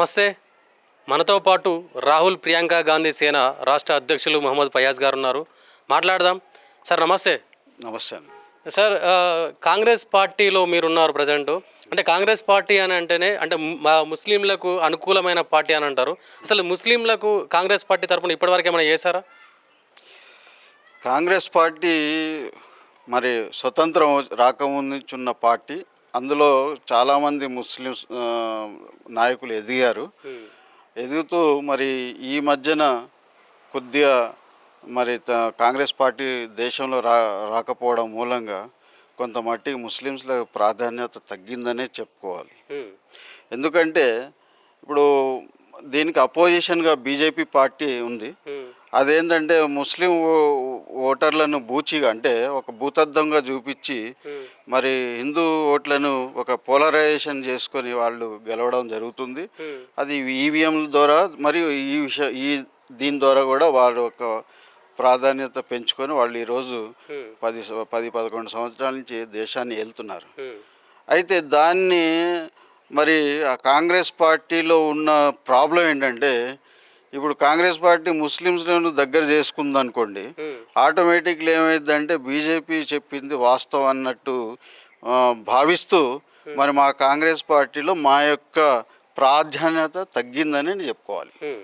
నమస్తే. మనతో పాటు రాహుల్ ప్రియాంక గాంధీ సేన రాష్ట్ర అధ్యక్షులు మహమ్మద్ ఫయాజ్ గారు ఉన్నారు. మాట్లాడదాం. సార్ నమస్తే. నమస్తే సార్ కాంగ్రెస్ పార్టీలో మీరున్నారు ప్రజెంట్. అంటే కాంగ్రెస్ పార్టీ అని అంటేనే అంటే ముస్లింలకు అనుకూలమైన పార్టీ అని అంటారు. అసలు ముస్లింలకు కాంగ్రెస్ పార్టీ తరపున ఇప్పటివరకు ఏమైనా చేశారా? కాంగ్రెస్ పార్టీ మరి స్వతంత్రం రాకముందు నుంచి ఉన్న పార్టీ అందులో చాలామంది ముస్లిమ్స్ ఆ, నాయకులు ఎదిగారు. ఎదుగుతూ మరి ఈ మధ్యన కొద్దిగా మరి కాంగ్రెస్ పార్టీ దేశంలో రా రాకపోవడం మూలంగా కొంత మట్టికి ముస్లిమ్స్ల ప్రాధాన్యత తగ్గిందనే చెప్పుకోవాలి. ఎందుకంటే ఇప్పుడు దీనికి అపోజిషన్గా బీజేపీ పార్టీ ఉంది. అదేంటంటే ముస్లిం ఓటర్లను బూచిగా అంటే ఒక భూతద్దంగా చూపించి మరి హిందూ ఓట్లను ఒక పోలరైజేషన్ చేసుకొని వాళ్ళు గెలవడం జరుగుతుంది. ఉమ్, అది ఈవీఎంల ద్వారా మరియు ఈ విష ఈ దీని ద్వారా కూడా వారు ఒక ప్రాధాన్యత పెంచుకొని వాళ్ళు ఈరోజు ఉమ్, పది పది పదకొండు సంవత్సరాల నుంచి దేశాన్ని వెళ్తున్నారు అయితే దాన్ని మరి ఆ కాంగ్రెస్ పార్టీలో ఉన్న ప్రాబ్లం ఏంటంటే ఇప్పుడు కాంగ్రెస్ పార్టీ ముస్లిమ్స్లను దగ్గర చేసుకుందనుకోండి ఉమ్, ఆటోమేటిక్లీ ఏమైందంటే బీజేపీ చెప్పింది వాస్తవం అన్నట్టు భావిస్తూ మరి మా కాంగ్రెస్ పార్టీలో మా యొక్క ప్రాధాన్యత తగ్గిందని నేను చెప్పుకోవాలి. ఉమ్.